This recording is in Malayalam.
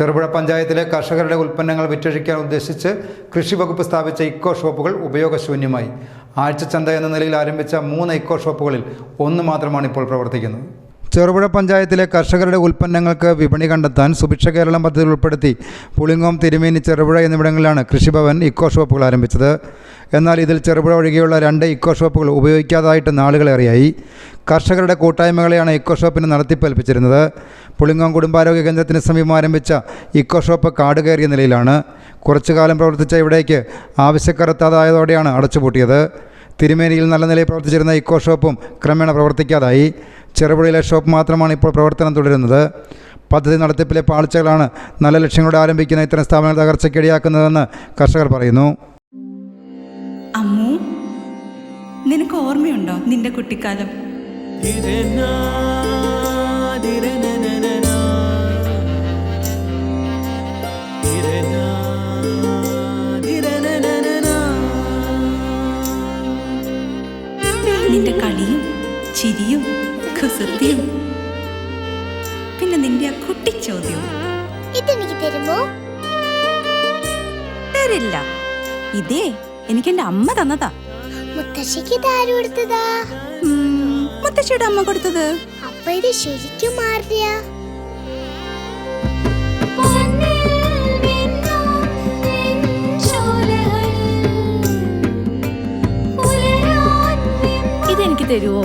ചെറുപുഴ പഞ്ചായത്തിലെ കർഷകരുടെ ഉൽപ്പന്നങ്ങൾ വിറ്റഴിക്കാൻ ഉദ്ദേശിച്ച് കൃഷി വകുപ്പ് സ്ഥാപിച്ച ഇക്കോ ഷോപ്പുകൾ ഉപയോഗശൂന്യമായി. ആഴ്ച ചന്ത എന്ന നിലയിൽ ആരംഭിച്ച മൂന്ന് ഇക്കോ ഷോപ്പുകളിൽ ഒന്ന് മാത്രമാണ് ഇപ്പോൾ പ്രവർത്തിക്കുന്നത്. ചെറുപുഴ പഞ്ചായത്തിലെ കർഷകരുടെ ഉൽപ്പന്നങ്ങൾക്ക് വിപണി കണ്ടെത്താൻ സുഭിക്ഷ കേരളം പദ്ധതി ഉൾപ്പെടുത്തി. പുളിങ്ങോം തിരുമേനി ചെറുപുഴ എന്നിവിടങ്ങളിലാണ് കൃഷിഭവൻ ഇക്കോ ഷോപ്പുകൾ ആരംഭിച്ചത്. എന്നാൽ ഇതിൽ ചെറുപുഴ ഒഴികെയുള്ള രണ്ട് ഇക്കോ ഷോപ്പുകൾ ഉപയോഗിക്കാതായിട്ട് നാളുകളേറെയായി കർഷകരുടെ കൂട്ടായ്മകളെയാണ് ഇക്കോ ഷോപ്പിന് നടത്തിപ്പേൽപ്പിച്ചിരുന്നത്. പുളിങ്ങോം കുടുംബാരോഗ്യ കേന്ദ്രത്തിന് സമീപം ആരംഭിച്ച ഇക്കോ ഷോപ്പ് കാട് കയറിയ നിലയിലാണ്. കുറച്ചു കാലം പ്രവർത്തിച്ച ഇവിടേക്ക് ആവശ്യക്കാർ എത്താതായതോടെയാണ് അടച്ചുപൂട്ടിയത്. തിരുമേനിയിൽ നല്ല നിലയിൽ പ്രവർത്തിച്ചിരുന്ന ഇക്കോ ഷോപ്പും ക്രമേണ പ്രവർത്തിക്കാതായി. ചെറുപുഴയിലെ ഷോപ്പ് മാത്രമാണ് ഇപ്പോൾ പ്രവർത്തനം തുടരുന്നത്. പദ്ധതി നടത്തിപ്പിലെ പാളിച്ചകളാണ് നല്ല ലക്ഷ്യങ്ങളോടെ ആരംഭിക്കുന്ന ഇത്തരം സ്ഥാപനങ്ങൾ തകർച്ചയ്ക്കിടയാക്കുന്നതെന്ന് കർഷകർ പറയുന്നു. നിനക്ക് ഓർമ്മയുണ്ടോ നിന്റെ കുട്ടിക്കാലം? നിന്റെ കളിയും ചിരിയും കുസൃതിയും പിന്നെ നിന്റെ ആ കുട്ടിച്ചോദ്യവും ഇതെനിക്ക് തരുമോ? തരില്ല. ഇതേ എനിക്ക് എന്റെ അമ്മ തന്നതാ. മുത്തശ്ശിക്ക് കൊടുത്തതാ? ഉം, മുത്തശ്ശിയുടെ അമ്മ കൊടുത്തത്. അപ്പൊ ഇത് ശരിക്കും മാറിയ ഇതെനിക്ക് തരുവോ?